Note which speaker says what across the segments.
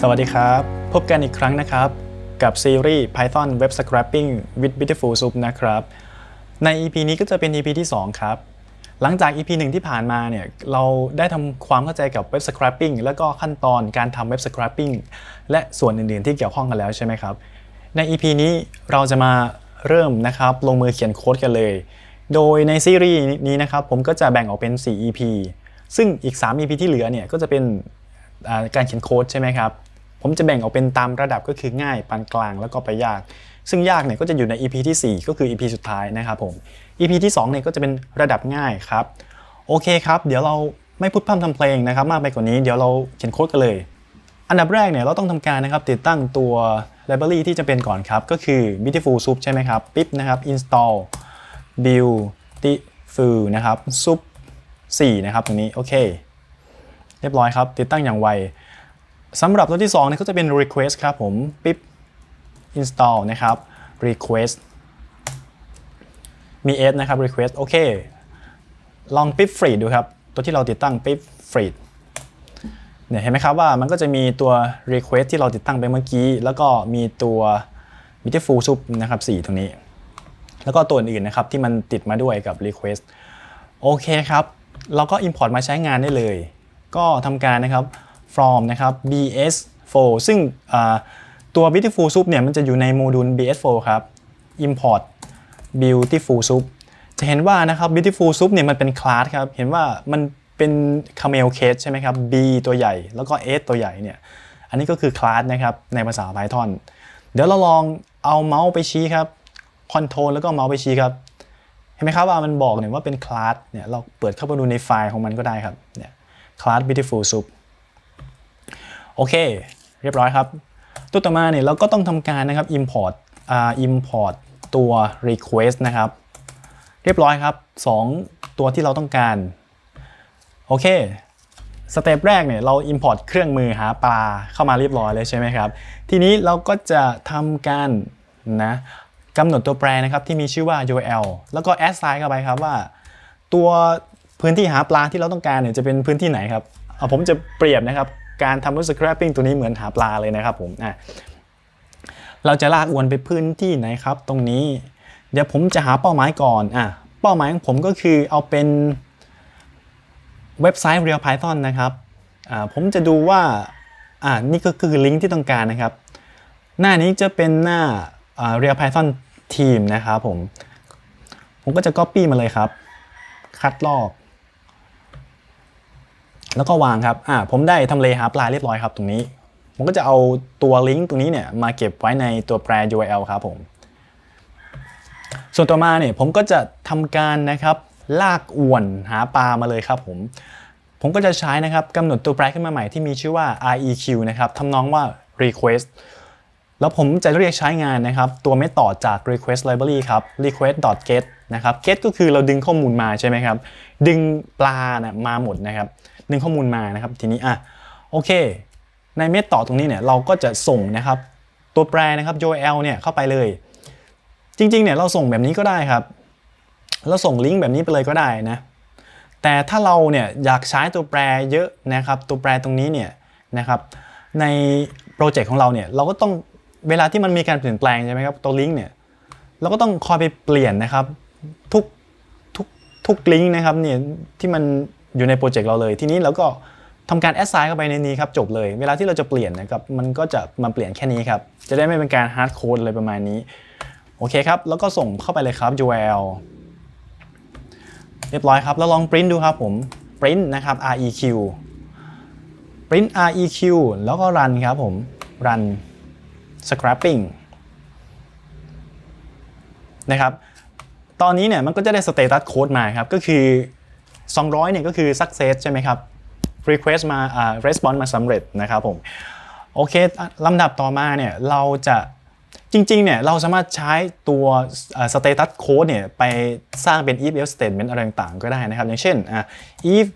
Speaker 1: สวัสดีครับ พบกันอีกครั้งนะครับ กับซีรีส์ Python Web Scraping with Beautiful Soup นะครับ ใน EP นี้ก็จะเป็น EP ที่ 2 ครับ หลังจาก EP 1 ที่ผ่านมาเนี่ยเราได้ทำความเข้าใจกับ Web Scraping แล้วก็ขั้นตอนการทำ Web Scraping และส่วนอื่นๆที่เกี่ยวข้องกันแล้วใช่ไหมครับ ใน EP นี้เราจะมาเริ่มนะครับลงมือเขียนโค้ดกันเลย โดยในซีรีส์นี้นะครับผมก็จะแบ่งออกเป็น 4 EP ซึ่งอีก 3 EP ที่เหลือเนี่ยก็จะเป็น การเขียนโค้ดใช่ไหมครับ ผมจะแบ่งออกเป็นตามระดับก็คือง่ายปานกลางแล้วก็ไปยาก ซึ่งยากเนี่ยก็จะอยู่ใน EP ทีสี่ 4 ก็คือ EP สุดท้ายนะครับผม EP ที่2เนี่ยก็จะเป็นระดับง่ายครับ โอเคครับ เดี๋ยวเราไม่พูดพร่ำทำเพลงนะครับ มากไปกว่านี้เดี๋ยวเราเขียนโค้ดกันเลย อันดับแรกเนี่ยเราต้องทำการนะครับติดตั้งตัว library ที่จะเป็นก่อนครับ ก็คือ beautiful soup ใช่ไหมครับปิ๊บนะครับ install beautiful นะครับ soup 4 นะครับตรงนี้โอเค รียบร้อยครับ ติดตั้งอย่างไวสำหรับตัวที่2เนี่ยก็จะเป็น request ครับผมปิ๊บ install นะครับ request มี s นะครับ request โอเค ลองปิ๊บ free ดูครับ ตัวที่เราติดตั้งปิ๊บ free เนี่ยเห็นไหมครับว่ามันก็จะมีตัว request ที่เราติดตั้งไปเมื่อกี้ แล้วก็มีตัว beautiful soup นะครับ4ตรงนี้ แล้วก็ตัวอื่นนะครับที่มันติดมาด้วยกับ request โอเคครับ เราก็ import มาใช้งานได้เลย ก็ทำการนะครับ from นะครับ bs4 ซึ่งตัว beautiful soup เนี่ยมันจะอยู่ในโมดูล bs4 ครับ import beautiful soup จะเห็นว่านะครับ beautiful soup เนี่ยมันเป็นคลาสครับ เห็นว่ามันเป็น camel case ใช่ไหมครับ b ตัวใหญ่ แล้วก็ s ตัวใหญ่เนี่ย อันนี้ก็คือคลาสนะครับในภาษา Python เดี๋ยวเราลองเอาเมาส์ไปชี้ครับ control แล้วก็เมาส์ไปชี้ครับ เห็นไหมครับว่ามันบอกเนี่ยว่าเป็นคลาสเนี่ยเราเปิดเข้าไปดูในไฟล์ของมันก็ได้ครับเนี่ย คลาส beautiful soup โอเค เรียบร้อยครับ ตัวต่อมาเนี่ยเราก็ต้องทำการนะครับ import อ่า import ตัว request นะครับ เรียบร้อยครับ 2 ตัวที่เราต้องการ โอเคสเต็ปแรกเนี่ยเรา import เครื่องมือหาปลาเข้ามาเรียบร้อยเลยใช่ไหมครับ ทีนี้เราก็จะทำการนะกำหนดตัวแปรนะครับที่มีชื่อว่า URL แล้วก็ assign เข้าไปครับว่า ตัว พื้นที่หาปลาที่เราต้องการเนี่ยจะเป็นพื้นที่ไหนครับเอาผมจะเปรียบนะครับการทำ web scraping ตัวนี้เหมือนหาปลาเลยนะครับผมอะเราจะลากอวนไปพื้นที่ไหนครับ ตรงนี้ เดี๋ยวผมจะหาเป้าหมายก่อนอะเป้าหมายของผมก็คือเอาเป็นเว็บไซต์ Real Python นะครับอ่าผมจะดูว่าอ่านี่ก็คือลิงก์ที่ต้องการนะครับ หน้านี้จะเป็นหน้าอ่า Real Python Team นะครับผม ผมก็จะ Copy มาเลยครับ คัดลอก แล้วก็วางครับอ่าผมได้ทำเลหาปลาเรียบร้อยครับตรงนี้ ผมก็จะเอาตัวลิงก์ตรงนี้เนี่ยมาเก็บไว้ในตัวแปร URL ครับผม ส่วนต่อมาเนี่ยผมก็จะทำการนะครับลากอวนหาปลามาเลยครับผมผมก็จะใช้นะครับกำหนดตัวแปรขึ้นมาใหม่ที่มีชื่อว่า req นะครับทำนองว่า request แล้วผมจะเรียกใช้งานนะครับ ตัวไม่ต่อจาก request library ครับ request.get นะครับ get ก็คือเราดึงข้อมูลมาใช่ไหมครับ ดึงปลานะมาหมดนะครับ ดึงข้อมูลมานะครับ ทีนี้อะโอเค ในเมธต่อตรงนี้เนี่ยเราก็จะส่งนะครับ ตัวแปรนะครับ URL เนี่ยเข้าไปเลย จริงๆเนี่ยเราส่งแบบนี้ก็ได้ครับ เราส่งลิงก์แบบนี้ไปเลยก็ได้นะแต่ถ้าเราเนี่ยอยากใช้ตัวแปรเยอะนะครับ ตัวแปรตรงนี้เนี่ยนะครับในโปรเจกต์ของเราเนี่ยเราก็ต้องเวลาที่มันมีการเปลี่ยนแปลงใช่ไหมครับตัวลิงก์เนี่ยเราก็ต้องคอยไปเปลี่ยนนะครับทุกทุกทุกลิงก์นะครับเนี่ยที่มัน อยู่ในโปรเจกต์เราเลย ทีนี้เราก็ทำการแอดไซน์เข้าไปในนี้ครับจบเลย เวลาที่เราจะเปลี่ยนนะครับมันก็จะมาเปลี่ยนแค่นี้ครับ จะได้ไม่เป็นการฮาร์ดโค้ดอะไรประมาณนี้ โอเคครับ แล้วก็ส่งเข้าไปเลยครับ URL เรียบร้อยครับ แล้วลองปริ้นดูครับผมปริ้นนะครับ req ปริ้น req แล้วก็รันครับผมรัน scrapping นะครับ ตอนนี้เนี่ยมันก็จะได้ status code มาครับ ก็คือ 200เนี่ยก็คือ success ใช่ไหมครับ request มาอ่า response มาสำเร็จนะครับผมโอเคลำดับต่อมาเนี่ยเราจะจริงๆเนี่ยเราสามารถใช้ตัว status code เนี่ยไปสร้างเป็น if else statement อะไรต่างๆก็ได้นะครับ อย่างเช่น if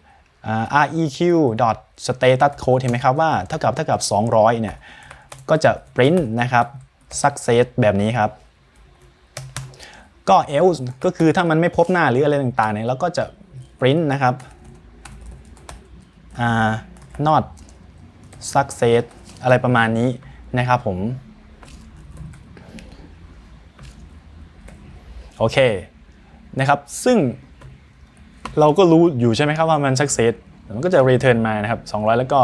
Speaker 1: อ่า req status code เห็นไหมครับว่าเท่ากับเท่ากับ 200เนี่ยก็จะ print นะครับ success แบบนี้ครับ ก็ else ก็คือถ้ามันไม่พบหน้าหรืออะไรต่างๆเนี่ยเราก็จะ print นะครับอ่า not success อะไรประมาณนี้นะครับผม โอเคนะครับ ซึ่งเราก็รู้อยู่ใช่ไหมครับว่ามัน success มันก็จะ return มานะครับ 200 แล้วก็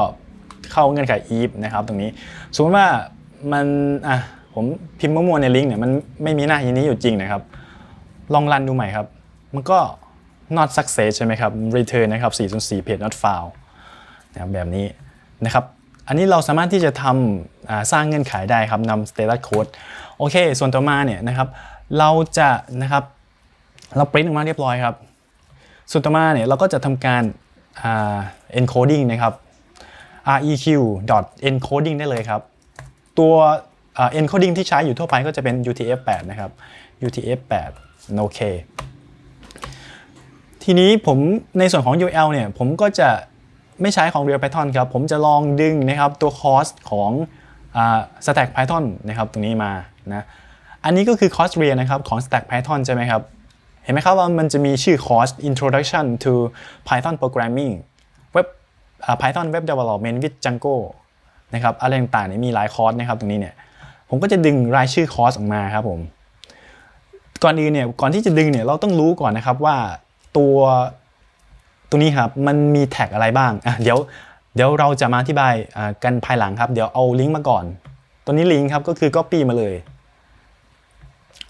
Speaker 1: เข้าเงื่อนไข if นะครับตรงนี้ สมมติว่ามันอะผมพิมพ์มั่วๆในลิงก์เนี่ยมันไม่มีหน้านี้อยู่จริงนะครับ ลองรันดูใหม่ครับ มันก็ not success ใช่ไหมครับ return นะครับ 4.4 page not found นะครับแบบนี้นะครับอันนี้เราสามารถที่จะทำสร้างเงื่อนไขได้ครับนำ status code โอเค ส่วนต่อมาเนี่ยนะครับเราจะนะครับเราปริ้นออกมาเรียบร้อยครับส่วนต่อมาเนี่ยเราก็จะทำการอ่า encoding นะครับ req encoding ได้เลยครับ ตัวอ่า encoding ที่ใช้อยู่ทั่วไปก็จะเป็น UTF-8 นะครับ UTF-8 โอเค ทีนี้ผมในส่วนของ UL เนี่ยผมก็จะไม่ใช้ของ Real Python ครับ ผมจะลองดึงนะครับตัว cost ของอ่า Stack Python นะครับตรงนี้มานะอันนี้ก็คือ cost real นะครับของ Stack Python ใช่ไหมครับ เห็นไหมครับว่ามันจะมีชื่อ course introduction to Python programming web อ่า Python web development with Django นะครับอะไรต่างๆนี่มีหลายคอร์สนะครับตรงนี้เนี่ยผมก็จะดึงรายชื่อคอร์สออกมาครับผมก่อนอื่นเนี่ยก่อนที่จะดึงเนี่ยเราต้องรู้ก่อนนะครับว่า ตัวตัวนี้ครับมันมีแท็กอะไรบ้างอะเดี๋ยวเดี๋ยวเราจะมาอธิบายกันภายหลังครับ เดี๋ยวเอาลิงก์มาก่อน ตัวนี้ลิงก์ครับก็คือ copy มาเลย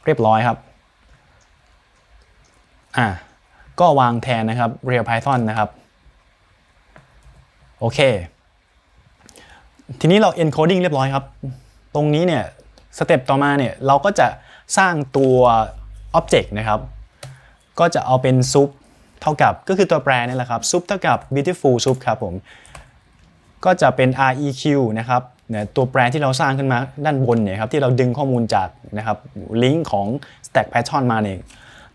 Speaker 1: เรียบร้อยครับอะก็วางแทนนะครับ Real Python นะครับ โอเค ทีนี้เรา encoding เรียบร้อยครับ ตรงนี้เนี่ยสเต็ปต่อมาเนี่ยเราก็จะสร้างตัว object นะครับ ก็จะเอาเป็นซุปเท่ากับก็คือตัวแปรนี่แหละครับซุปเท่ากับ beautiful soup ครับผมก็จะเป็น req นะครับเนี่ยตัวแปรที่เราสร้างขึ้นมาด้านบนเนี่ยครับที่เราดึงข้อมูลจากนะครับลิงก์ของ stack python มาเนี่ย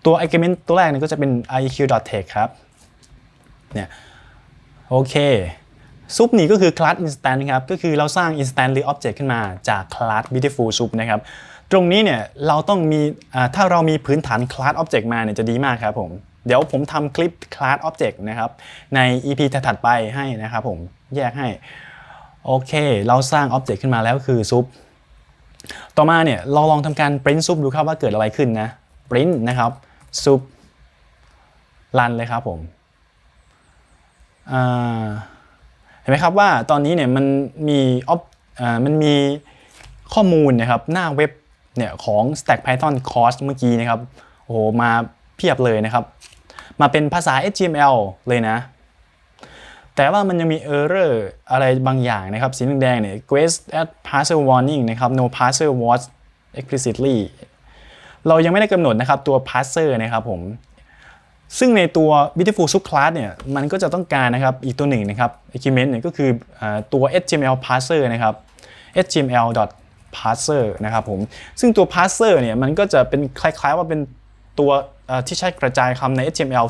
Speaker 1: ตัว argument ตัวแรกเนี่ยก็จะเป็น req.text ครับเนี่ยโอเคซุปนี้ก็คือ class instance ครับ ก็คือเราสร้าง instance หรือ object ขึ้นมาจาก class beautiful soup นะครับ ตรงนี้เนี่ยเราต้องมีถ้าเรามีพื้นฐาน class object มาเนี่ยจะดีมากครับผมเดี๋ยวผมทำคลิป class object นะครับใน EP ถัดไปให้นะครับผมแยกให้โอเค เราสร้าง Object ขึ้นมาแล้วคือซุปต่อมาเนี่ยเราลองทำการ print ซุปดูครับว่าเกิดอะไรขึ้นนะ print นะครับซุปรันเลยครับผมเห็นไหมครับว่าตอนนี้เนี่ยมันมีออฟอ่ามันมีข้อมูลนะครับหน้าเว็บ เนี่ยของ Stack Python course เมื่อกี้นะครับโอ้โหมาเพียบเลยนะครับ มาเป็นภาษา HTML เลยนะ แต่ว่ามันยังมี error อะไรบางอย่างนะครับ สีแดงๆเนี่ย quest at parser warning นะครับ no parser was explicitly เรายังไม่ได้กำหนดนะครับตัว parser นะครับผมซึ่งในตัว beautiful sub class เนี่ย มันก็จะต้องการนะครับ อีกตัวหนึ่งนะครับ argument เนี่ยก็คืออตัว html parser นะครับ html parser นะครับผมซึ่งตัว parser เนี่ยมันก็จะเป็นคล้ายๆว่าเป็นตัวที่ใช้กระจายคำใน HTML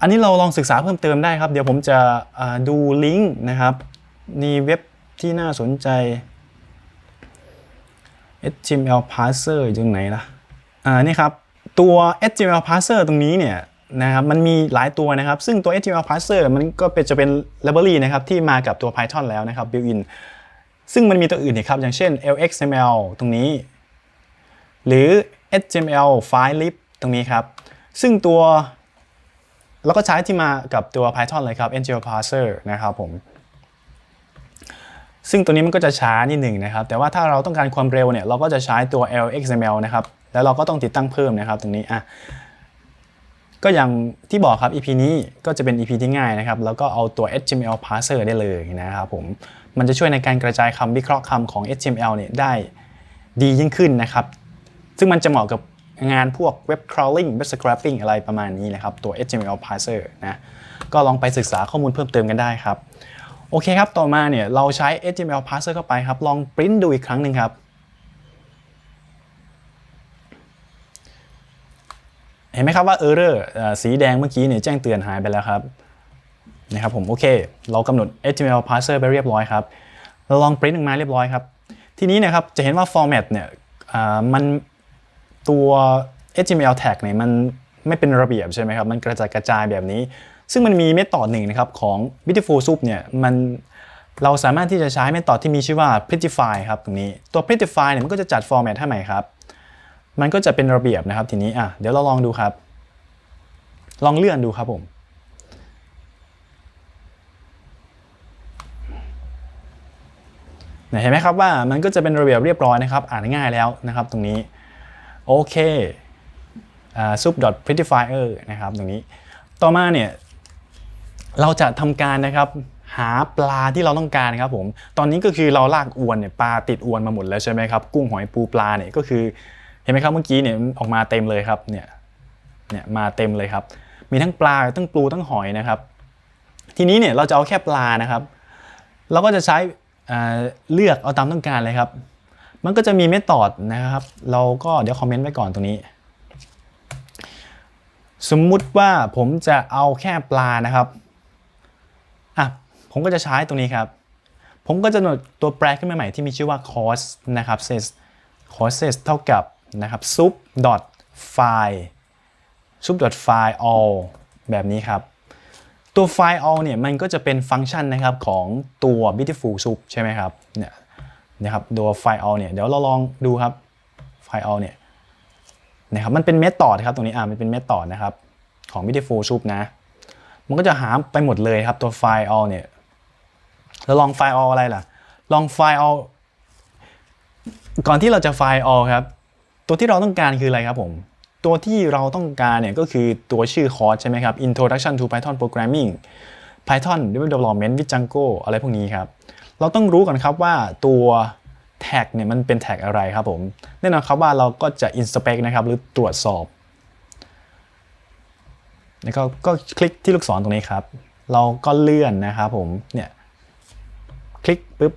Speaker 1: อันนี้เราลองศึกษาเพิ่มเติมได้ครับ เดี๋ยวผมจะดูลิงก์นะครับมีเว็บที่น่าสนใจ HTML parser อยู่ตรงไหนล่ะ อ่า นี่ครับ ตัว HTML parser ตรงนี้เนี่ยนะครับ มันมีหลายตัวนะครับ ซึ่งตัว HTML parser มันก็เป็นจะเป็น library นะครับ ที่มากับตัว Python แล้วนะครับ built-in ซึ่งมันมีตัวอื่นอีกครับ อย่างเช่น LXML ตรงนี้ หรือ HTML file lib ตรงนี้ครับ ซึ่งตัวแล้วก็ใช้ที่มากับตัว Python เลยครับ NGL parser นะครับผม ซึ่งตัวนี้มันก็จะช้านิดหนึ่งนะครับ แต่ว่าถ้าเราต้องการความเร็วเนี่ย เราก็จะใช้ตัว LXML นะครับ แล้วเราก็ต้องติดตั้งเพิ่มนะครับ ตรงนี้อะก็อย่างที่บอกครับ EP นี้ก็จะเป็น EP ที่ง่ายนะครับ แล้วก็เอาตัว HTML parser ได้เลยนะครับผม มันจะช่วยในการกระจายคำวิเคราะห์คำของ HTML เนี่ยได้ดียิ่งขึ้นนะครับ ซึ่งมันจะเหมาะกับงานพวก web crawling web scraping อะไรประมาณนี้นะครับ ตัว HTML parser นะก็ลองไปศึกษาข้อมูลเพิ่มเติมกันได้ครับ โอเคครับ ต่อมาเนี่ยเราใช้ HTML parser เข้าไปครับ ลองปริ้นดูอีกครั้งหนึ่งครับเห็นไหมครับว่า error เอ่อสีแดงเมื่อกี้เนี่ยแจ้งเตือนหายไปแล้วครับ นะครับผมโอเค เรากำหนด HTML parser ไปเรียบร้อยครับเราลองปริ้นออกมาเรียบร้อยครับ ทีนี้นะครับจะเห็นว่า format เนี่ยมันตัว HTML tag เนี่ยมันไม่เป็นระเบียบใช่ไหมครับ มันกระจายกระจายแบบนี้ ซึ่งมันมีเมธอดหนึ่งนะครับของ beautiful soup เนี่ยมันเราสามารถที่จะใช้เมธอดที่มีชื่อว่า prettify ครับตรงนี้ตัว prettify เนี่ยมันก็จะจัด format ให้ใหม่ครับ มันก็จะเป็นระเบียบนะครับทีนี้อะเดี๋ยวเราลองดูครับ ลองเลื่อนดูครับผม เห็นไหมครับว่ามันก็จะเป็นระเบียบเรียบร้อยนะครับ อ่านง่ายแล้วนะครับตรงนี้ โอเคอ่า sub dot prettifier นะครับตรงนี้ ต่อมาเนี่ยเราจะทำการนะครับหาปลาที่เราต้องการครับผม ตอนนี้ก็คือเราลากอวนเนี่ยปลาติดอวนมาหมดแล้วใช่ไหมครับ กุ้งหอยปูปลาเนี่ยก็คือเห็นไหมครับเมื่อกี้เนี่ยออกมาเต็มเลยครับเนี่ยเนี่ยมาเต็มเลยครับ มีทั้งปลาทั้งปูทั้งหอยนะครับ ทีนี้เนี่ยเราจะเอาแค่ปลานะครับ เราก็จะใช้ เลือกเอาตามต้องการเลยครับ มันก็จะมีเมธอดนะครับ เราก็เดี๋ยวคอมเมนต์ไว้ก่อนตรงนี้ สมมุติว่าผมจะเอาแค่ปลานะครับอะผมก็จะใช้ตรงนี้ครับ ผมก็จะโหนดตัวแปรขึ้นมาใหม่ที่มีชื่อว่า cost นะครับ says costs เท่ากับนะครับ sub dot file sub dot file all แบบนี้ครับ ตัว file all เนี่ยมันก็จะเป็นฟังก์ชันนะครับของตัว beautiful sub ใช่ไหมครับเนี่ยนะครับตัว file all เนี่ยเดี๋ยวเราลองดูครับ file all เนี่ยนะครับมันเป็นเมธอดครับตรงนี้อ่ามันเป็นเมธอดนะครับของ beautiful sub นะ มันก็จะหาไปหมดเลยครับตัว file all เนี่ยแล้วลอง file all อะไรล่ะ ลอง file all ก่อนที่เราจะ file all ครับ ตัวที่เราต้องการคืออะไรครับผม ตัวที่เราต้องการเนี่ยก็คือตัวชื่อคอร์สใช่ไหมครับ Introduction to Python Programming Python Development with Django อะไรพวกนี้ครับ เราต้องรู้ก่อนครับว่าตัวแท็กเนี่ยมันเป็นแท็กอะไรครับผม แน่นอนครับว่าเราก็จะ inspect นะครับ หรือตรวจสอบ แล้วก็ก็คลิกที่ลูกศรตรงนี้ครับ เราก็เลื่อนนะครับผม เนี่ย คลิกปุ๊บ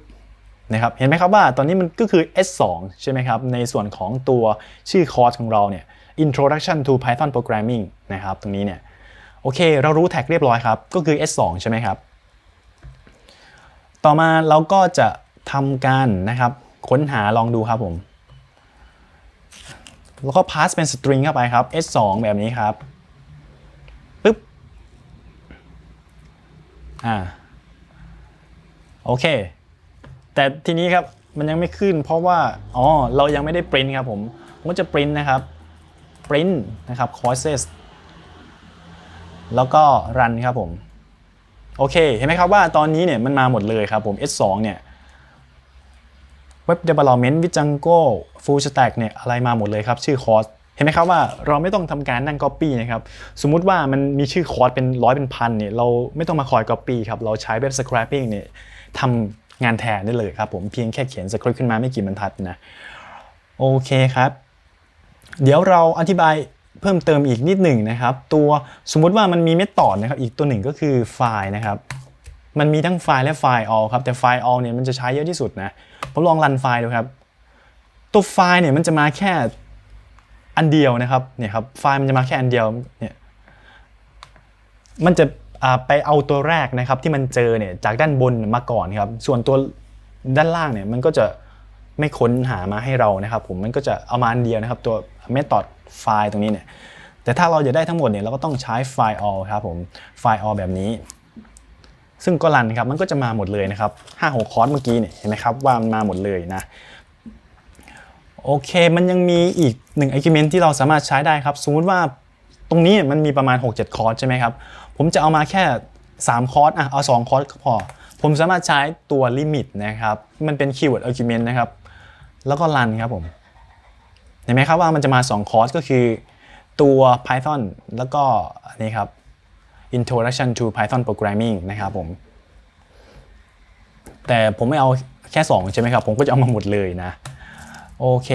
Speaker 1: นะครับ เห็นไหมครับว่าตอนนี้มันก็คือ S2 ใช่ไหมครับ ในส่วนของตัวชื่อคอร์สของเราเนี่ย Introduction to Python Programming นะครับตรงนี้เนี่ยโอเค เรารู้แท็กเรียบร้อยครับ ก็คือ S2 ใช่ไหมครับ ต่อมาเราก็จะทำการนะครับ ค้นหาลองดูครับผม แล้วก็ pass เป็น string เข้าไปครับ S2 แบบนี้ครับปึ๊บอ่าโอเค แต่ทีนี้ครับมันยังไม่ขึ้นเพราะว่า อ๋อ เรายังไม่ได้ปริ้นครับผมผมจะปริ้นนะครับ ปริ้นนะครับ courses แล้วก็ run ครับผม โอเค เห็นไหมครับว่าตอนนี้เนี่ยมันมาหมดเลยครับผม S2 เนี่ย Web Development with Django Full Stack เนี่ยอะไรมาหมดเลยครับ ชื่อคอร์สเห็นไหมครับว่าเราไม่ต้องทำการนั่ง Copy นะครับ สมมุติว่ามันมีชื่อคอร์สเป็นร้อยเป็นพันเนี่ยเราไม่ต้องมาคอย Copy ครับ เราใช้ Web Scraping เนี่ยทำงานแทนได้เลยครับผมเพียงแค่เขียนสคริปต์ขึ้นมาไม่กี่บรรทัดนะ โอเคครับ เดี๋ยวเราอธิบายเพิ่มเติมอีกนิดหนึ่งนะครับ ตัวสมมุติว่ามันมีเมธอดนะครับ อีกตัวหนึ่งก็คือไฟล์นะครับ มันมีทั้งไฟล์และไฟล์ all ครับ แต่ไฟล์ all เนี่ยมันจะใช้เยอะที่สุดนะ ผมลองรันไฟล์ดูครับ ตัวไฟล์เนี่ยมันจะมาแค่อันเดียวนะครับ เนี่ยครับ ไฟล์มันจะมาแค่อันเดียว เนี่ย มันจะไปเอาตัวแรกนะครับที่มันเจอเนี่ยจากด้านบนมาก่อนครับ ส่วนตัวด้านล่างเนี่ยมันก็จะไม่ค้นหามาให้เรานะครับ ผมมันก็จะเอามาอันเดียวนะครับ ตัว method ไฟล์ตรงนี้เนี่ยแต่ถ้าเราจะได้ทั้งหมดเนี่ยเราก็ต้องใช้ไฟล์ all ครับผมไฟล์ all แบบนี้ ซึ่งก็รันครับมันก็จะมาหมดเลยนะครับ5 6คอร์สเมื่อกี้เนี่ยเห็นไหมครับว่ามันมาหมดเลยนะโอเค มันยังมีอีกหนึ่ง argument ที่เราสามารถใช้ได้ครับ สมมติว่าตรงนี้มันมีประมาณ 6-7 คอร์สใช่ไหมครับ ผมจะเอามาแค่ 3 คอร์สอะเอา 2 คอร์สก็พอ ผมสามารถใช้ตัวลิมิตนะครับ มันเป็น keyword argument นะครับ แล้วก็รันครับผม เห็นไหมครับว่ามันจะมา2คอร์สก็คือตัว Python แล้วก็นนี้ครับ Introduction to Python Programming นะครับผม แต่ผมไม่เอาแค่ 2 ใช่ไหมครับ ผมก็จะเอามาหมดเลยนะ โอเค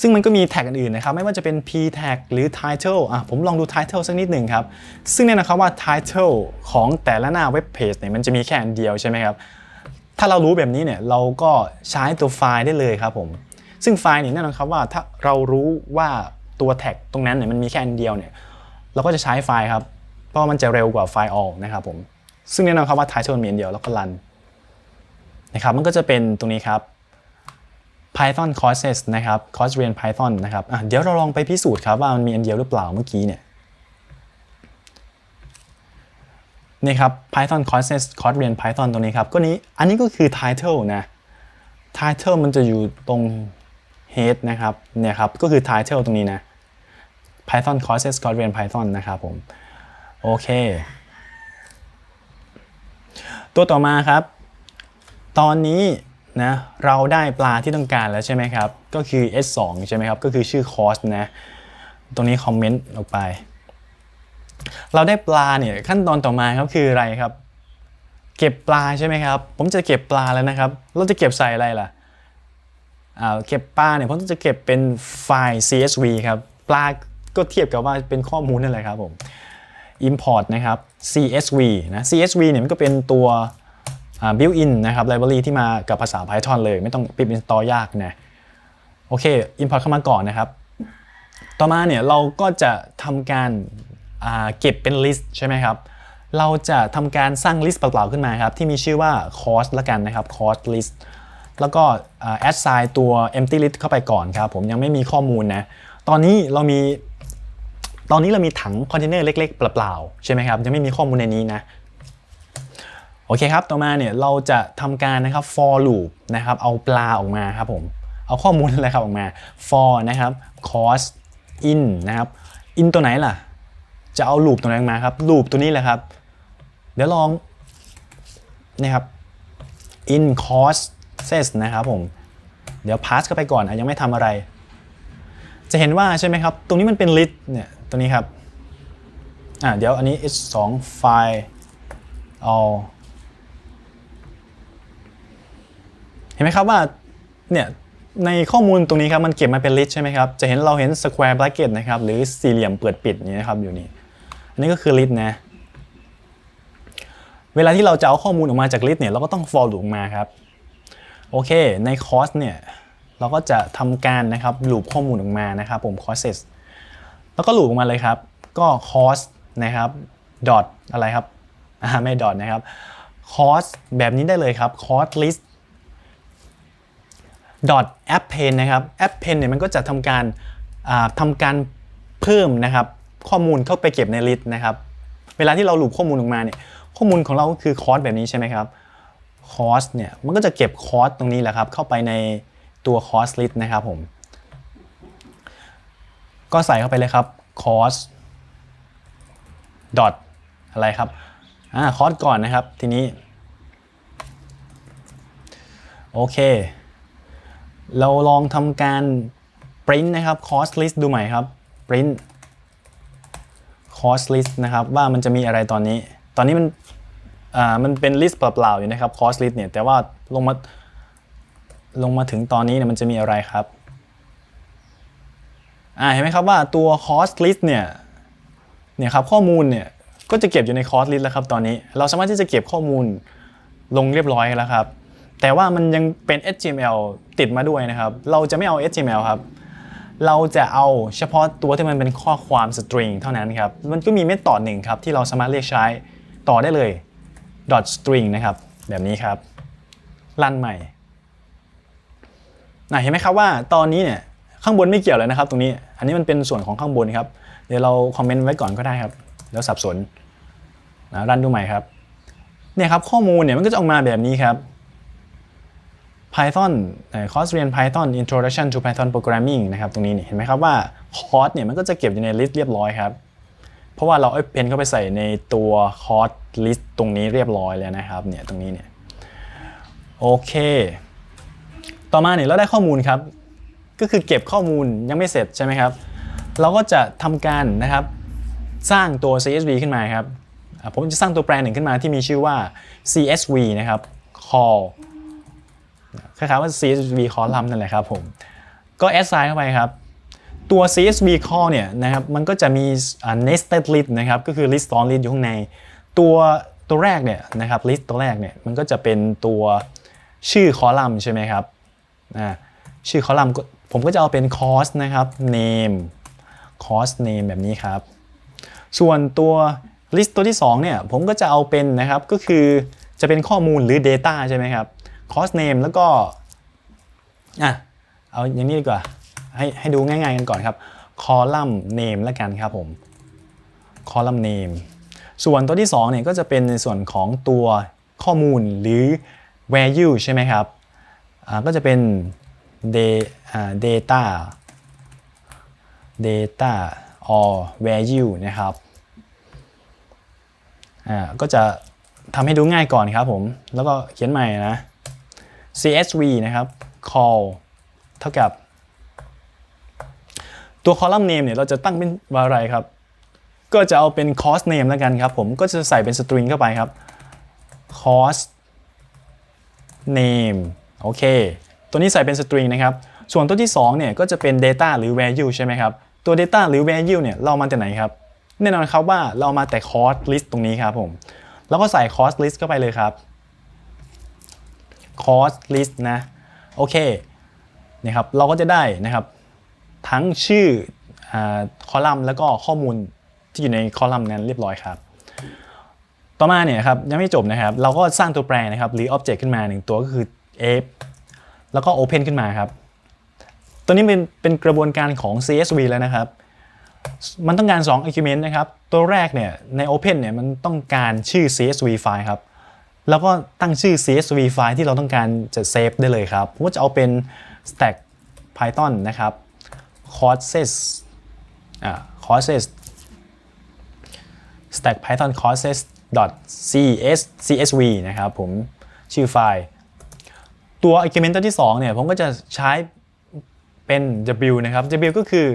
Speaker 1: ซึ่งมันก็มีแท็กอื่นๆนะครับ ไม่ว่าจะเป็น p tag หรือ title อะผมลองดู title สักนิดหนึ่งครับ ซึ่งเนี่ยนะครับว่า title ของแต่ละหน้าเว็บเพจเนี่ยมันจะมีแค่อันเดียวใช่ไหมครับ ถ้าเรารู้แบบนี้เนี่ยเราก็ใช้ตัวไฟล์ได้เลยครับผม ซึ่งไฟล์เนี่ยแน่นอนครับว่าถ้าเรารู้ว่าตัวแท็กตรงนั้นเนี่ยมันมีแค่อันเดียวเนี่ยเราก็จะใช้ไฟล์ครับ เพราะว่ามันจะเร็วกว่าไฟล์ all นะครับผมซึ่งแน่นอนครับว่า title มีอันเดียวแล้วก็ run นะครับมันก็จะเป็นตรงนี้ครับ Python courses นะครับคอร์สเรียน Python นะครับเดี๋ยวเราลองไปพิสูจน์ครับว่ามันมีอันเดียวหรือเปล่าเมื่อกี้เนี่ยนี่ครับ Python courses คอร์สเรียน Python ตรงนี้ครับก็นี้อันนี้ก็คือ title นะ title มันจะอยู่ตรง head นะครับเนี่ยครับก็คือ title ตรงนี้นะ Python courses คอร์สเรียน Python นะครับผมโอเค ตัวต่อมาครับ ตอนนี้นะเราได้ปลาที่ต้องการแล้วใช่ไหมครับ ก็คือ S2 ใช่ไหมครับ ก็คือชื่อคอร์สนะ ตรงนี้คอมเมนต์ออกไป เราได้ปลาเนี่ยขั้นตอนต่อมาครับคืออะไรครับ เก็บปลาใช่ไหมครับ ผมจะเก็บปลาแล้วนะครับ เราจะเก็บใส่อะไรล่ะ เก็บปลาเนี่ยผมจะเก็บเป็นไฟล์ CSV ครับ ปลาก็เทียบกับว่าเป็นข้อมูลนั่นแหละครับผม import นะครับ CSV นะ CSV เนี่ยมันก็เป็นตัว built-in นะครับ library ที่มากับภาษา Python เลย ไม่ต้องปิด install ยากนะ โอเค import เข้ามาก่อนนะครับ ต่อมาเนี่ยเราก็จะทำการเก็บเป็น list ใช่ไหมครับ เราจะทำการสร้าง list เปล่าๆขึ้นมาครับ ที่มีชื่อว่า cost ละกันนะครับ cost list แล้วก็แอ่า assign ตัว empty list เข้าไปก่อนครับผมยังไม่มีข้อมูลนะ ตอนนี้เรามี ตอนนี้เรามีถังคอนเทนเนอร์เล็กๆ เปล่าๆ ใช่ไหมครับ ยังไม่มีข้อมูลในนี้นะ โอเคครับ ต่อมาเนี่ยเราจะทำการนะครับ for loop นะครับ เอาปลาออกมาครับผม เอาข้อมูลอะไรครับออกมา for นะครับ cost in นะครับ in ตัวไหนล่ะ จะเอา loop ตัวไหนออกมาครับ loop ตัวนี้แหละครับ เดี๋ยวลองนี่ครับ in cost says นะครับผม เดี๋ยว pass เข้าไปก่อนอะยังไม่ทำอะไร จะเห็นว่าใช่ไหมครับ ตรงนี้มันเป็น list เนี่ยตัวนี้ครับอ่าเดี๋ยวอันนี้ h 2 file all เห็นไหมครับว่าเนี่ยในข้อมูลตรงนี้ครับมันเก็บมาเป็น list ใช่ไหมครับจะเห็นเราเห็น square bracket นะครับหรือสี่เหลี่ยมเปิดปิดอย่างนี้นะครับอยู่นี่อันนี้ก็คือ list นะเวลาที่เราจะเอาข้อมูลออกมาจาก list เนี่ยเราก็ต้อง for loop มาครับ โอเค ใน cost เนี่ยเราก็จะทำการนะครับ loop ข้อมูลออกมานะครับผม costs แล้วก็ loop ออกมาเลยครับ ก็ cost นะครับ dot อะไรครับอ่าไม่ dot นะครับ cost แบบนี้ได้เลยครับ cost list dot append นะครับ append เนี่ยมันก็จะทำการอ่าทำการเพิ่มนะครับข้อมูลเข้าไปเก็บใน list นะครับ เวลาที่เราลุบข้อมูลออกมาเนี่ยข้อมูลของเราก็คือคอร์สแบบนี้ใช่ไหมครับ คอสเนี่ยมันก็จะเก็บคอสตรงนี้แหละครับ เข้าไปในตัวคอสลิสต์นะครับผม ก็ใส่เข้าไปเลยครับคอสดอทอะไรครับอ่าคอสก่อนนะครับทีนี้ โอเค เราลองทำการ print นะครับ cost list ดูใหม่ครับ print cost list นะครับว่ามันจะมีอะไรตอนนี้ ตอนนี้มัน มันเป็น list เปล่าๆอยู่นะครับ cost list เนี่ยแต่ว่าลงมาลงมาถึงตอนนี้เนี่ยมันจะมีอะไรครับอ่าเห็นไหมครับว่าตัว cost list เนี่ยเนี่ยครับข้อมูลเนี่ยก็จะเก็บอยู่ใน cost list แล้วครับตอนนี้ เราสามารถที่จะเก็บข้อมูลลงเรียบร้อยแล้วครับ แต่ว่ามันยังเป็น HTML ติดมาด้วยนะครับ เราจะไม่เอา HTML ครับ เราจะเอาเฉพาะตัวที่มันเป็นข้อความสตริงเท่านั้นครับ มันก็มีเมธอดหนึ่งครับที่เราสามารถเรียกใช้ต่อได้เลย string นะครับ แบบนี้ครับรันใหม่นะเห็นไหมครับว่าตอนนี้เนี่ยข้างบนไม่เกี่ยวเลยนะครับ ตรงนี้ อันนี้มันเป็นส่วนของข้างบนครับ เดี๋ยวเราคอมเมนต์ไว้ก่อนก็ได้ครับ แล้วสับสนนะรันดูใหม่ครับ เนี่ยครับข้อมูลเนี่ยมันก็จะออกมาแบบนี้ครับ Python คอร์สเรียน Python Introduction to Python Programming นะครับ ตรงนี้เห็นไหมครับว่าคอร์สเนี่ยมันก็จะเก็บอยู่ใน list เรียบร้อยครับ เพราะว่าเราเอาเพนเข้าไปใส่ในตัวคอร์ส list ตรงนี้เรียบร้อยแล้วนะครับเนี่ยตรงนี้เนี่ยโอเค ต่อมาเนี่ยเราได้ข้อมูลครับ ก็คือเก็บข้อมูลยังไม่เสร็จใช่ไหมครับ เราก็จะทำการนะครับสร้างตัว CSV ขึ้นมาครับผมจะสร้างตัวแปรหนึ่งขึ้นมาที่มีชื่อว่า CSV นะครับ call คล้ายๆว่า CSV column นั่นแหละครับผมก็ assign เข้าไปครับ ตัว CSV call เนี่ยนะครับมันก็จะมี nested list นะครับก็คือ list ซ้อน list อยู่ข้างใน ตัวตัวแรกเนี่ยนะครับ list ตัวแรกเนี่ยมันก็จะเป็นตัวชื่อคอลัมน์ใช่ไหมครับชื่อคอลัมน์ผมก็จะเอาเป็น cost นะครับ name cost name แบบนี้ครับ ส่วนตัว list ตัวที่2เนี่ยผมก็จะเอาเป็นนะครับก็คือจะเป็นข้อมูลหรือ data ใช่ไหมครับ cost name แล้วก็อะเอาอย่างนี้ดีกว่าให้ให้ดูง่ายๆกันก่อนครับ column name แล้วกันครับผม column name ส่วนตัวที่2เนี่ยก็จะเป็นในส่วนของตัวข้อมูลหรือ value ใช่ไหมครับก็จะเป็น data data or value นะครับก็จะทำให้ดูง่ายก่อนครับผม แล้วก็เขียนใหม่นะ csv นะครับ call เท่ากับ ตัว column name เนี่ยเราจะตั้งเป็นว่าอะไรครับ ก็จะเอาเป็น cost name แล้วกันครับผมก็จะใส่เป็น string เข้าไปครับ cost name โอเค ตัวนี้ใส่เป็น string นะครับ ส่วนตัวที่2เนี่ยก็จะเป็น data หรือ value ใช่ไหมครับ ตัว data หรือ value เนี่ยเรามาจากไหนครับ แน่นอนครับว่าเรามาแต่ cost list ตรงนี้ครับผม แล้วก็ใส่ cost list เข้าไปเลยครับ cost list นะ โอเคนะครับ เราก็จะได้นะครับ ทั้งชื่ออคอลัมน์แล้วก็ข้อมูล ที่อยู่ในคอลัมน์นั้นเรียบร้อยครับ ต่อมาเนี่ยครับยังไม่จบนะครับ เราก็สร้างตัวแปรนะครับหรือ Object ขึ้นมาหนึ่งตัวก็คือ f แล้วก็ Open ขึ้นมาครับ ตัวนี้เป็นเป็นกระบวนการของ CSV แล้วนะครับ มันต้องการ 2 argument นะครับ ตัวแรกเนี่ยใน Open เนี่ยมันต้องการชื่อ CSV ไฟล์ครับแล้วก็ตั้งชื่อ CSV ไฟล์ที่เราต้องการจะเซฟได้เลยครับ ผมก็จะเอาเป็น stack python นะครับ courses อ่า courses stack python courses cs csv นะครับผมชื่อไฟล์ ตัว argument ตัวที่ 2 เนี่ย ผมก็จะใช้เป็น w นะครับ w ก็คือ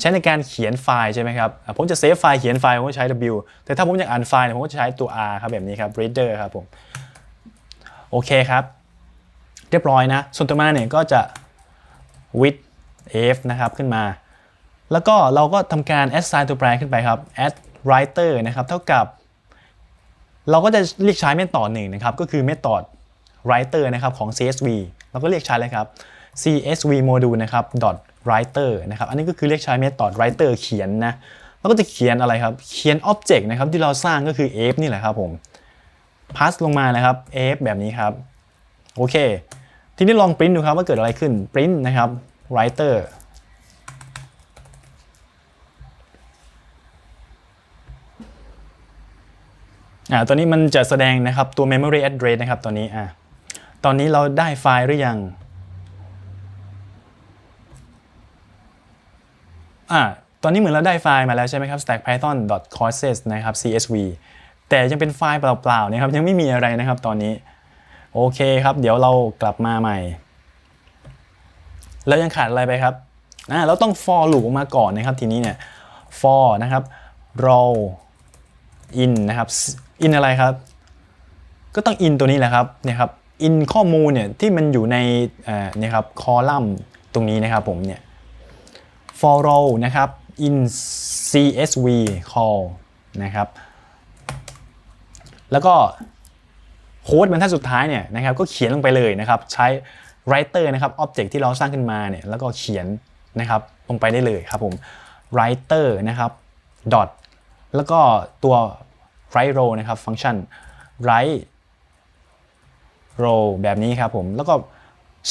Speaker 1: ใช้ในการเขียนไฟล์ใช่ไหมครับ ผมจะเซฟไฟล์เขียนไฟล์ผมก็ใช้ w แต่ถ้าผมอยากอ่านไฟล์ผมก็จะใช้ตัว r ครับแบบนี้ครับ reader ครับผม โอเคครับ เรียบร้อยนะ ส่วนต่อมาเนี่ยก็จะ with f นะครับขึ้นมา แล้วก็เราก็ทำการ assign ตัวแปรขึ้นไปครับ add writer นะครับเท่ากับ เราก็จะเรียกใช้เมธอดหนึ่งนะครับก็คือเมธอด writer นะครับของ csv เราก็เรียกใช้เลยครับ csv module นะครับ writer นะครับอันนี้ก็คือเรียกใช้เมธอด writer เขียนนะแล้วก็จะเขียนอะไรครับเขียน object นะครับที่เราสร้างก็คือ f นี่แหละครับผม pass ลงมานะครับ f แบบนี้ครับโอเค ทีนี้ลองปริ้นดูครับว่าเกิดอะไรขึ้นปริ้นนะครับ writer อ่าตัวนี้มันจะแสดงนะครับตัว memory address นะครับตัวนี้อ่าตอนนี้เราได้ไฟล์หรือยังอ่าตอนนี้เหมือนเราได้ไฟล์มาแล้วใช่ไหมครับ stack python courses นะครับ csv แต่ยังเป็นไฟล์เปล่าๆนะครับยังไม่มีอะไรนะครับตอนนี้ โอเคครับ เดี๋ยวเรากลับมาใหม่ แล้วยังขาดอะไรไปครับอ่าเราต้อง for loop ออกมาก่อนนะครับทีนี้เนี่ย for นะครับ row in นะครับ in อะไรครับ ก็ต้อง in ตัวนี้แหละครับเนี่ยครับ in ข้อมูลเนี่ยที่มันอยู่ในเอ่อเนี่ยครับคอลัมน์ตรงนี้นะครับผมเนี่ย for row นะครับ in csv call นะครับ แล้วก็โค้ดบรรทัดสุดท้ายเนี่ยนะครับก็เขียนลงไปเลยนะครับใช้ writer นะครับ object ที่เราสร้างขึ้นมาเนี่ยแล้วก็เขียนนะครับลงไปได้เลยครับผม writer นะครับ dot แล้วก็ตัว write row นะครับฟังก์ชัน write row แบบนี้ครับผม แล้วก็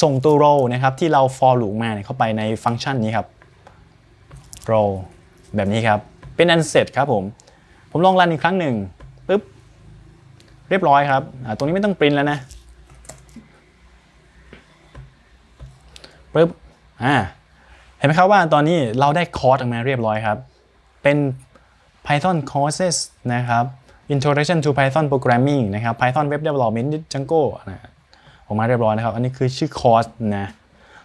Speaker 1: ส่งตัว row นะครับที่เรา for loop มาเนี่ยเข้าไปในฟังก์ชันนี้ครับ row แบบนี้ครับ เป็นอันเสร็จครับผม ผมลองรันอีกครั้งหนึ่งปึ๊บ เรียบร้อยครับ ตรงนี้ไม่ต้องปริ้นแล้วนะปึ๊บ อ่า เห็นไหมครับว่าตอนนี้เราได้คอร์สออกมาเรียบร้อยครับ เป็น Python courses นะครับ Introduction to Python Programming นะครับ Python Web Development Django นะออกมาเรียบร้อยนะครับ อันนี้คือชื่อคอร์สนะ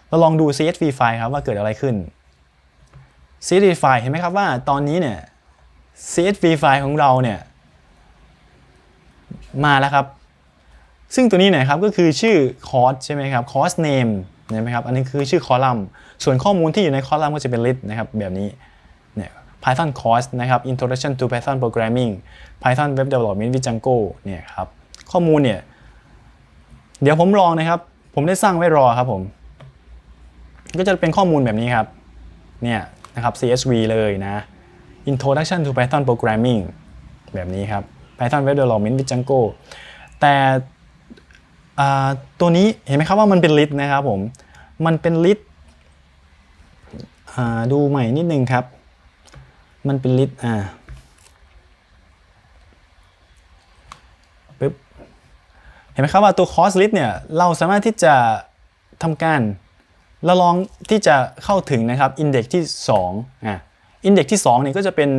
Speaker 1: เราลองดู CSV ไฟล์ครับว่าเกิดอะไรขึ้น CSV ไฟล์เห็นไหมครับว่าตอนนี้เนี่ย CSV ไฟล์ของเราเนี่ยมาแล้วครับ ซึ่งตัวนี้เนะครับก็คือชื่อคอร์สใช่ไหมครับคอร์สเนมเห็นไหมครับ อันนี้คือชื่อคอลัมน์ ส่วนข้อมูลที่อยู่ในคอลัมน์ก็จะเป็น list นะครับแบบนี้ Python course นะครับ Introduction to Python Programming Python Web Development with Django เนี่ยครับข้อมูลเนี่ยเดี๋ยวผมลองนะครับ ผมได้สร้างไว้รอครับผม ก็จะเป็นข้อมูลแบบนี้ครับเนี่ยนะครับ CSV เลยนะ Introduction to Python Programming แบบนี้ครับ Python Web Development with Django แต่ตัวนี้เห็นไหมครับว่ามันเป็น list นะครับผม มันเป็น list อ่าดูใหม่นิดนึงครับ มันเป็น list อ่าปึ๊บเห็นไหมครับว่าตัว cost list เนี่ยเราสามารถที่จะทำการเราลองที่จะเข้าถึงนะครับ index ที่2อะ index ที่2เนี่ยก็จะเป็น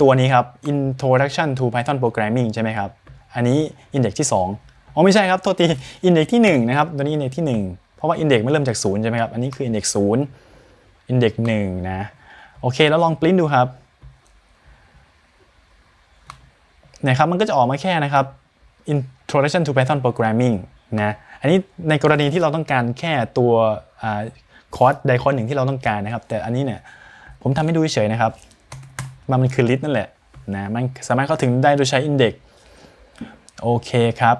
Speaker 1: ตัวนี้ครับ introduction to Python programming ใช่ไหมครับ อันนี้ index ที่2อ๋อไม่ใช่ครับ โทษที index ที่1นะครับตัวนี้ index ที่ 1 เพราะว่า index ไม่เริ่มจาก0ใช่ไหมครับ อันนี้คือ index 0 index 1นะ โอเค แล้วลองปริ้นดูครับ นะครับมันก็จะออกมาแค่นะครับ Introduction to Python Programming นะอันนี้ในกรณีที่เราต้องการแค่ตัวคอร์สใดคอร์สหนึ่งที่เราต้องการนะครับ แต่อันนี้เนี่ยผมทำให้ดูเฉยนะครับ มันมันคือ list นั่นแหละนะมันสามารถเข้าถึงได้โดยใช้ index โอเคครับ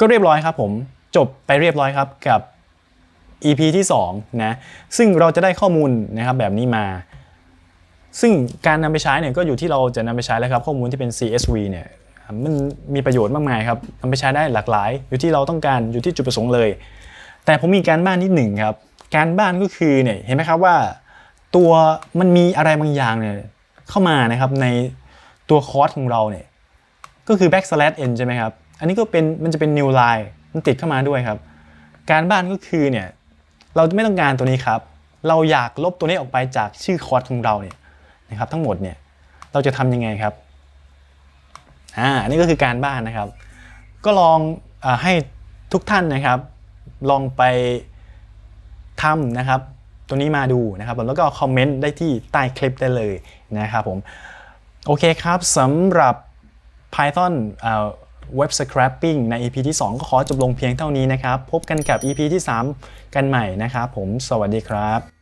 Speaker 1: ก็เรียบร้อยครับผมจบไปเรียบร้อยครับกับ EP ที่2นะซึ่งเราจะได้ข้อมูลนะครับแบบนี้มา ซึ่งการนำไปใช้เนี่ยก็อยู่ที่เราจะนำไปใช้แล้วครับข้อมูลที่เป็น CSV เนี่ยมันมีประโยชน์มากมายครับนำไปใช้ได้หลากหลาย อยู่ที่เราต้องการอยู่ที่จุดประสงค์เลย แต่ผมมีการบ้านนิดหนึ่งครับการบ้านก็คือเนี่ยเห็นไหมครับว่า ตัวมันมีอะไรบางอย่างเนี่ยเข้ามานะครับในตัวคอร์สของเราเนี่ยก็คือ backslash n ใช่ไหมครับอันนี้ก็เป็นมันจะเป็น new line มันติดเข้ามาด้วยครับ การบ้านก็คือเนี่ยเราไม่ต้องการตัวนี้ครับ เราอยากลบตัวนี้ออกไปจากชื่อคอร์สของเราเนี่ย นะครับทั้งหมดเนี่ยเราจะทำยังไงครับอ่าอันนี้ก็คือการบ้านนะครับ ก็ลองอให้ทุกท่านนะครับ ลองไปทำนะครับ ตัวนี้มาดูนะครับแล้วก็คอมเมนต์ได้ที่ใต้คลิปได้เลยนะครับผมโอเคครับสำหรับ Python เอ่อ Web Scraping ใน EP ที่ 2 ก็ขอจบลงเพียงเท่านี้นะครับ พบกันกับ EP ที่ 3 กันใหม่นะครับผมสวัสดีครับ